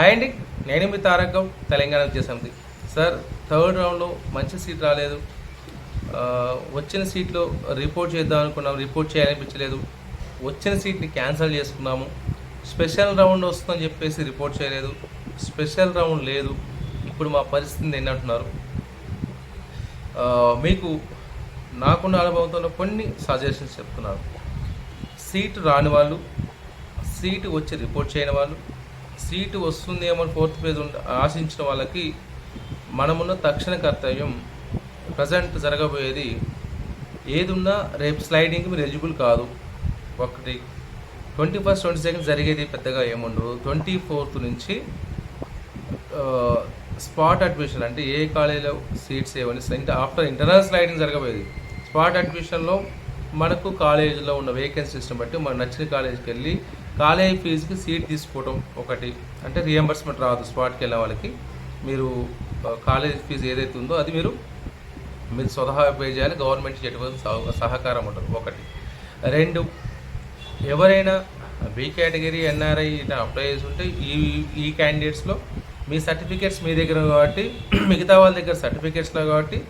Hi అండి నేను మీ తారకం తెలంగాణ విద్యాసమితి సార్ థర్డ్ రౌండ్లో మంచి సీట్ రాలేదు. వచ్చిన సీట్లో రిపోర్ట్ చేద్దాం అనుకున్నాం రిపోర్ట్ చేయాలనిపించలేదు. వచ్చిన సీట్ని క్యాన్సిల్ చేసుకున్నాము. స్పెషల్ రౌండ్ వస్తుందని చెప్పేసి రిపోర్ట్ చేయలేదు. స్పెషల్ రౌండ్ లేదు. ఇప్పుడు మా పరిస్థితిని ఏంటంటున్నారు మీకు నాకున్న అనుభవంతో కొన్ని సజెషన్స్ చెప్తున్నాను. సీట్ రాని వాళ్ళు సీటు వచ్చి రిపోర్ట్ చేయని వాళ్ళు సీటు వస్తుందేమో ఏమో ఫోర్త్ పేజ్ ఆశించిన వాళ్ళకి మనమున్న తక్షణ కర్తవ్యం ప్రజెంట్ జరగబోయేది ఏదున్నా రేపు స్లైడింగ్ మీరు ఎలిజిబుల్ కాదు. ఒకటి ట్వంటీ ఫస్ట్ ట్వంటీ సెకండ్ జరిగేది పెద్దగా ఏముండదు. ట్వంటీ ఫోర్త్ నుంచి స్పాట్ అడ్మిషన్ అంటే ఏ కాలేజీలో సీట్స్ ఏమని ఆఫ్టర్ ఇంటర్నల్ స్లైడింగ్ జరగబోయేది. స్పాట్ అడ్మిషన్లో మనకు కాలేజీలో ఉన్న వేకెన్సీస్ని బట్టి మనకు నచ్చిన కాలేజీకి వెళ్ళి కాలేజీ ఫీజుకి సీట్ తీసుకోవడం ఒకటి. అంటే రియంబర్స్మెంట్ రాదు స్పాట్కి వెళ్ళే వాళ్ళకి. మీరు కాలేజ్ ఫీజు ఏదైతే ఉందో అది మీరు మీరు స్వతహా పే చేయాలి. గవర్నమెంట్ ఎటువంటి సహ- సహకారం ఉంటుంది. ఒకటి. రెండు ఎవరైనా బి కేటగిరీ ఎన్ఆర్ఐ ఇట్లా అప్లై చేసి ఉంటే ఈ ఈ క్యాండిడేట్స్లో మీ సర్టిఫికేట్స్ మీ దగ్గర కాబట్టి మిగతా వాళ్ళ దగ్గర సర్టిఫికేట్స్లో కాబట్టి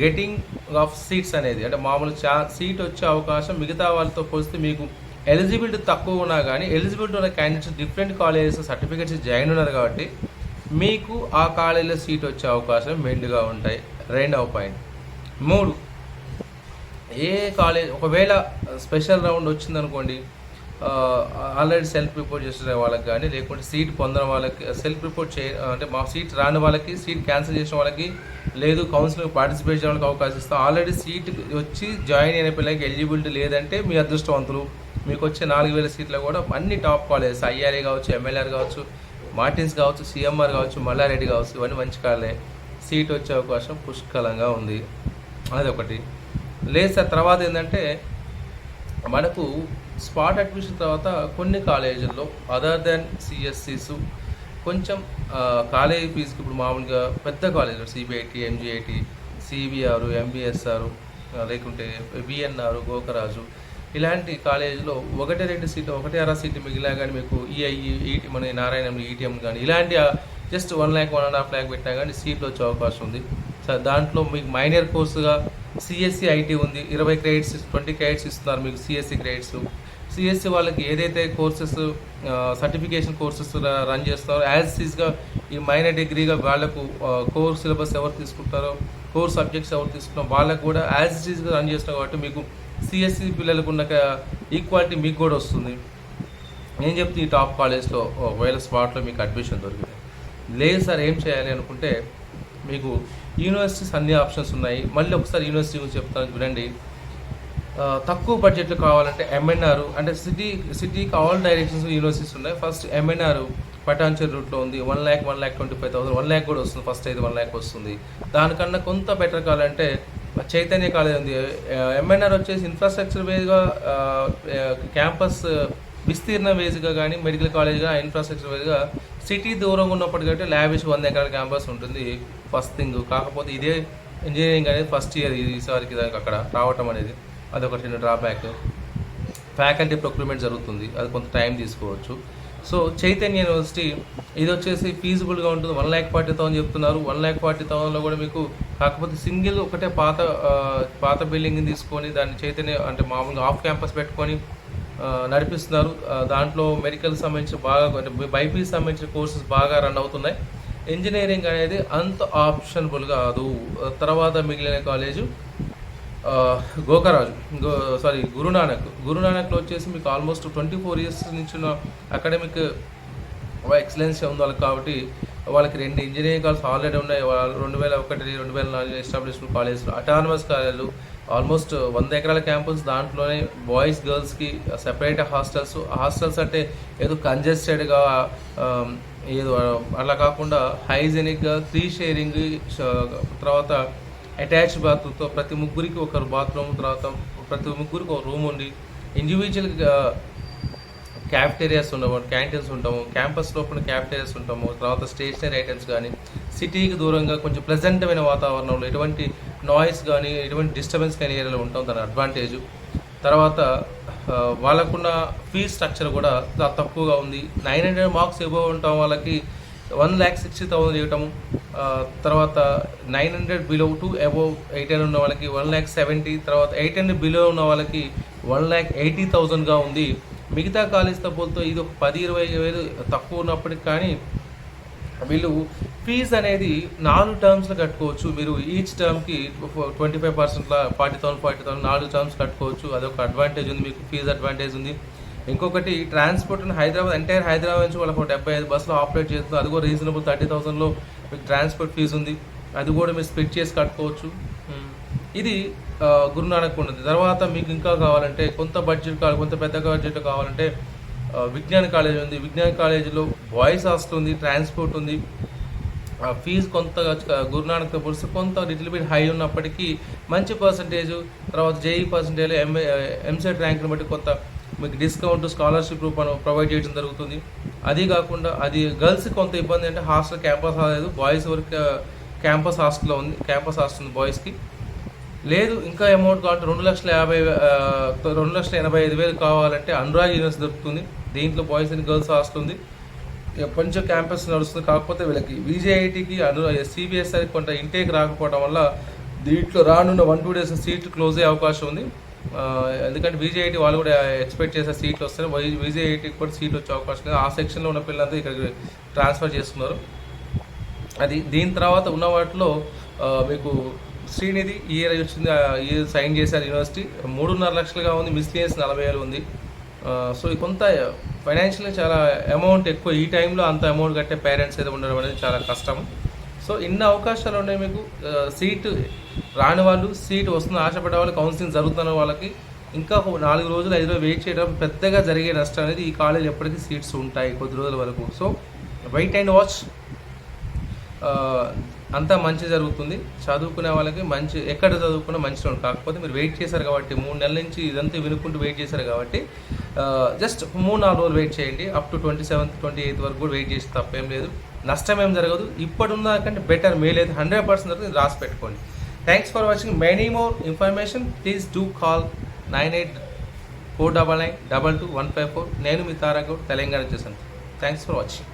గెటింగ్ ఆఫ్ సీట్స్ అనేది అంటే మామూలు చా సీట్ వచ్చే అవకాశం మిగతా వాళ్ళతో పోలిస్తే మీకు ఎలిజిబిలిటీ తక్కువ ఉన్నా కానీ ఎలిజిబిలిటీ ఉన్న candidates different colleges certificates join ఉన్నారు కాబట్టి మీకు ఆ కాలేజీలో సీట్ వచ్చే అవకాశం మెండుగా ఉంటాయి. రెండవ పాయింట్ మూడు. ఏ కాలేజ్ ఒకవేళ స్పెషల్ రౌండ్ వచ్చిందనుకోండి ఆల్రెడీ సెల్ఫ్ రిపోర్ట్ చేసిన వాళ్ళకి కానీ లేకుంటే సీట్ పొందిన వాళ్ళకి సెల్ఫ్ రిపోర్ట్ చే అంటే మా సీట్ రాని వాళ్ళకి సీట్ క్యాన్సిల్ చేసిన వాళ్ళకి లేదు కౌన్సిలింగ్ పార్టిసిపేట్ చేయడానికి అవకాశం ఇస్తాం. ఆల్రెడీ సీట్ వచ్చి జాయిన్ అయిన పిల్లలకి ఎలిజిబిలిటీ లేదంటే మీ అదృష్టవంతులు. మీకు వచ్చే నాలుగు వేల సీట్లు కూడా అన్ని టాప్ కాలేజెస్ ఐఆర్ఏ కావచ్చు ఎమ్మెల్యేర్ కావచ్చు మార్టిన్స్ కావచ్చు సీఎంఆర్ కావచ్చు మల్లారెడ్డి కావచ్చు ఇవన్నీ మంచి కాలే. సీట్ వచ్చే అవకాశం పుష్కలంగా ఉంది. అదొకటి లేదు సార్ తర్వాత ఏంటంటే మనకు స్పాట్ అడ్మిషన్ తర్వాత కొన్ని కాలేజీల్లో అదర్ దెన్ సిఎస్సిస్ కొంచెం కాలేజీ ఫీజుకి ఇప్పుడు మామూలుగా పెద్ద కాలేజీలు సిబిఐటి ఎంజిఐటి సిబిఆర్ ఎంబీఎస్ఆర్ లేకుంటే బిఎన్ఆర్ గోకరాజు ఇలాంటి కాలేజీలో ఒకటి రెండు సీట్లు ఒకటి అర సీట్లు మిగిలినా కానీ మీకు ఈఐ ఈటీ మన నారాయణ ఈటీఎం కానీ ఇలాంటి just one lakh one and half lakh పెట్టినా కానీ సీట్లు వచ్చే అవకాశం ఉంది. సో దాంట్లో మీకు మైనర్ కోర్సుగా సిఎస్సి ఐటీ ఉంది. ఇరవై క్రెడిట్స్ ట్వంటీ క్రెడిట్స్ ఇస్తున్నారు మీకు సిఎస్సి క్రెడిట్స్ సిఎస్సి వాళ్ళకి ఏదైతే కోర్సెస్ సర్టిఫికేషన్ కోర్సెస్ రన్ చేస్తారో యాజ్ సీజ్గా ఈ మైనర్ డిగ్రీగా వాళ్ళకు కోర్ సిలబస్ ఎవరు తీసుకుంటారో కోర్ సబ్జెక్ట్స్ ఎవరు తీసుకుంటారో వాళ్ళకు కూడా యాజ్ సీజ్గా రన్ చేస్తున్నారు కాబట్టి మీకు సిఎస్సి పిల్లలకు ఉన్న ఈక్వాలిటీ మీకు కూడా వస్తుంది. నేను చెప్తే ఈ టాప్ కాలేజ్లో ఒకవేళ స్పాట్లో మీకు అడ్మిషన్ దొరికింది. లేదు సార్ ఏం చేయాలి అనుకుంటే మీకు యూనివర్సిటీస్ అన్ని ఆప్షన్స్ ఉన్నాయి. మళ్ళీ ఒకసారి యూనివర్సిటీ గురించి చెప్తాను చూడండి. తక్కువ బడ్జెట్లో కావాలంటే ఎంఎన్ఆర్ అంటే సిటీ సిటీకి ఆల్ డైరెక్షన్స్ యూనివర్సిటీస్ ఉన్నాయి. ఫస్ట్ ఎంఎన్ఆర్ పటాన్చర్ రూట్లో ఉంది. One lakh one lakh twenty five thousand one lakh కూడా వస్తుంది. ఫస్ట్ అయితే వన్ ల్యాక్ వస్తుంది. దానికన్నా కొంత బెటర్ కావాలంటే చైతన్య కాలేజ్ ఉంది. ఎంఎన్ఆర్ వచ్చేసి ఇన్ఫ్రాస్ట్రక్చర్ వేజ్గా క్యాంపస్ విస్తీర్ణ వేజ్గా కానీ మెడికల్ కాలేజ్గా ఇన్ఫ్రాస్ట్రక్చర్ వేజ్గా సిటీ దూరంగా ఉన్నప్పటికంటే ల్యాబిష్ వంద ఎకరాల క్యాంపస్ ఉంటుంది ఫస్ట్ థింగ్. కాకపోతే ఇదే ఇంజనీరింగ్ అనేది ఫస్ట్ ఇయర్ ఈసారికి దానికి అక్కడ రావటం అనేది అదొక చిన్న డ్రాబ్యాక్. ఫ్యాకల్టీ ప్రొక్యూర్మెంట్ జరుగుతుంది అది కొంత టైం తీసుకోవచ్చు. సో చైతన్య యూనివర్సిటీ ఇది వచ్చేసి ఫీజిబుల్గా ఉంటుంది వన్ ల్యాక్ ఫార్టీ థౌసండ్ చెప్తున్నారు. వన్ ల్యాక్ ఫార్టీ థౌసండ్లో కూడా మీకు కాకపోతే సింగిల్ ఒకటే పాత పాత బిల్డింగ్ని తీసుకొని దాన్ని చైతన్య అంటే మామూలుగా ఆఫ్ క్యాంపస్ పెట్టుకొని నడిపిస్తున్నారు. దాంట్లో మెడికల్ సంబంధించి బాగా అంటే సంబంధించిన కోర్సెస్ బాగా రన్ అవుతున్నాయి. ఇంజనీరింగ్ అనేది అంత ఆప్షనబుల్ కాదు. తర్వాత మిగిలిన college Gokaraju go sorry Guru Nanak. గురునానక్లో వచ్చేసి మీకు ఆల్మోస్ట్ ట్వంటీ ఫోర్ ఇయర్స్ నుంచి అకాడమిక్ ఎక్సలెన్స్ ఉంది వాళ్ళకి కాబట్టి వాళ్ళకి రెండు ఇంజనీరింగ్ కాలేజ్ ఆల్రెడీ ఉన్నాయి. వాళ్ళు రెండు వేల ఒకటి రెండు వేల నాలుగు ఎస్టాబ్లిష్మెంట్ కాలేజ్లు అటానమస్ కాలేజీలు ఆల్మోస్ట్ వంద ఎకరాల క్యాంపస్ దాంట్లోనే బాయ్స్ గర్ల్స్కి సెపరేట్ హాస్టల్స్. హాస్టల్స్ అంటే ఏదో కంజెస్టెడ్గా ఏదో అలా కాకుండా హైజెనిక్గా త్రీ షేరింగ్ తర్వాత అటాచ్ బాత్రూమ్తో ప్రతి ముగ్గురికి ఒక బాత్రూమ్ తర్వాత ప్రతి ముగ్గురికి ఒక రూమ్ ఉండి ఇండివిజువల్గా క్యాఫ్టేరియాస్ ఉండవు క్యాంటీన్స్ ఉంటాము. క్యాంపస్ లోపల క్యాఫ్టేరియాస్ ఉంటాము. తర్వాత స్టేషనరీ ఐటమ్స్ కానీ సిటీకి దూరంగా కొంచెం ప్లెజెంటమైన వాతావరణంలో ఎటువంటి నాయిస్ కానీ ఎటువంటి డిస్టర్బెన్స్ కానీ ఏరియాలో ఉంటాం దాని అడ్వాంటేజ్ తర్వాత వాళ్ళకున్న ఫీజ్ స్ట్రక్చర్ కూడా చాలా తక్కువగా ఉంది. నైన్ హండ్రెడ్ మార్క్స్ ఇవ్వ ఉంటాం వాళ్ళకి వన్ ల్యాక్ సిక్స్టీ థౌసండ్ ఇవ్వటము. తర్వాత nine hundred below to above eight hundred ఉన్న వాళ్ళకి వన్ ల్యాక్ సెవెంటీ తర్వాత ఎయిట్ హండ్రెడ్ బిలో ఉన్న వాళ్ళకి వన్ ల్యాక్ ఎయిటీ థౌసండ్గా ఉంది. మిగతా కాలేజ్తో పోలితో ఇది ఒక పది ఇరవై వేలు తక్కువ ఉన్నప్పటికి కానీ వీళ్ళు ఫీజు అనేది నాలుగు టర్మ్స్లో కట్టుకోవచ్చు. మీరు ఈచ్ టర్మ్కి ట్వంటీ ఫైవ్ పర్సెంట్లో ఫార్టీ థౌసండ్ ఫార్టీ థౌసండ్ నాలుగు టర్మ్స్ కట్టుకోవచ్చు. అదొక అడ్వాంటేజ్ ఉంది మీకు ఫీజు అడ్వాంటేజ్ ఉంది. ఇంకొకటి ట్రాన్స్పోర్ట్ హైదరాబాద్ ఎంటైర్ హైదరాబాద్ నుంచి వాళ్ళకి డెబ్బై ఐదు బస్సులు ఆపరేట్ చేస్తుంది. అది కూడా రీజనబుల్ థర్టీ థౌసండ్లో మీకు ట్రాన్స్పోర్ట్ ఫీజు ఉంది. అది కూడా మీరు స్ప్లిట్ చేసి కట్టుకోవచ్చు. ఇది గురునానక్ ఉన్నది తర్వాత మీకు ఇంకా కావాలంటే కొంత బడ్జెట్ కావాలి కొంత పెద్ద బడ్జెట్ కావాలంటే విజ్ఞాన కాలేజ్ ఉంది. విజ్ఞాన కాలేజీలో బాయ్స్ హాస్టల్ ఉంది ట్రాన్స్పోర్ట్ ఉంది. ఆ ఫీజు కొంత గురునానక్తో పోలిస్తే కొంత లిటిల్ బిట్ హై ఉన్నప్పటికీ మంచి పర్సంటేజ్ తర్వాత జేఈ పర్సంటేజ్ ఎంఏ ఎంసెట్ ర్యాంక్ని బట్టి కొంత మీకు డిస్కౌంట్ స్కాలర్షిప్ రూపంలో ప్రొవైడ్ చేయడం జరుగుతుంది. అది కాకుండా అది గర్ల్స్ కొంత ఇబ్బంది అంటే హాస్టల్ క్యాంపస్ లేదు బాయ్స్ వరకు క్యాంపస్ హాస్టల్లో ఉంది క్యాంపస్ హాస్టల్ ఉంది బాయ్స్కి లేదు ఇంకా అమౌంట్ కావాలంటే రెండు లక్షల యాభై రెండు లక్షల ఎనభై ఐదు వేలు కావాలంటే అనురాగ్ యూనివర్సిటీ దొరుకుతుంది. దీంట్లో బాయ్స్ అండ్ గర్ల్స్ హాస్టల్ ఉంది ఇక కొంచెం క్యాంపస్ నడుస్తుంది. కాకపోతే వీళ్ళకి విజేఐటీకి అను సిబిఎస్ఐ కొంత ఇంటేక్ రాకపోవడం వల్ల దీంట్లో రానున్న వన్ టూ డేస్ సీట్లు క్లోజ్ అయ్యే అవకాశం ఉంది. ఎందుకంటే విజేఐటీ వాళ్ళు కూడా ఎక్స్పెక్ట్ చేసే సీట్లు వస్తాయి విజేఐటీకి కూడా సీట్ వచ్చే అవకాశం ఉంది ఆ సెక్షన్లో ఉన్న పిల్లలంతా ఇక్కడికి ట్రాన్స్ఫర్ చేస్తున్నారు అది దీని తర్వాత ఉన్న వాటిలో మీకు శ్రీనిధి ఈ ఇయర్ వచ్చింది ఈ సైన్ చేశారు యూనివర్సిటీ మూడున్నర లక్షలుగా ఉంది మిస్లియన్స్ నలభై వేలు ఉంది. సో కొంత ఫైనాన్షియల్గా చాలా అమౌంట్ ఎక్కువ. ఈ టైంలో అంత అమౌంట్ కట్టే పేరెంట్స్ అయితే ఉండడం అనేది చాలా కష్టం. సో ఇన్ని అవకాశాలు ఉన్నాయి మీకు సీట్ సీటు రాని వాళ్ళు సీట్ వస్తున్న ఆశపడే వాళ్ళు కౌన్సిలింగ్ జరుగుతున్న వాళ్ళకి ఇంకా నాలుగు రోజులు ఐదు రోజులు వెయిట్ చేయడం పెద్దగా జరిగే నష్టం అనేది ఈ కాలేజ్ ఎప్పటికీ సీట్స్ ఉంటాయి కొద్ది రోజుల వరకు. సో వెయిట్ అండ్ వాచ్ అంతా మంచి జరుగుతుంది. చదువుకునే వాళ్ళకి మంచి ఎక్కడ చదువుకున్నా మంచిగా ఉంటుంది కాకపోతే మీరు వెయిట్ చేశారు కాబట్టి మూడు నెలల నుంచి ఇదంతా వినుకుంటూ వెయిట్ చేశారు కాబట్టి జస్ట్ మూడు నాలుగు రోజులు వెయిట్ చేయండి. Up to twenty seventh twenty eighth వరకు కూడా వెయిట్ చేసి తప్పేం లేదు. నష్టం ఏం జరగదు. ఇప్పుడున్న కంటే బెటర్ మేలేదు హండ్రెడ్ పర్సెంట్ జరుగుతుంది రాసి పెట్టుకోండి. Thanks for watching many more information please do call nine eight four double nine double two one five four నేను మీ తారాగౌడ్ తెలంగాణ చేశాను థ్యాంక్స్ ఫర్ వాచింగ్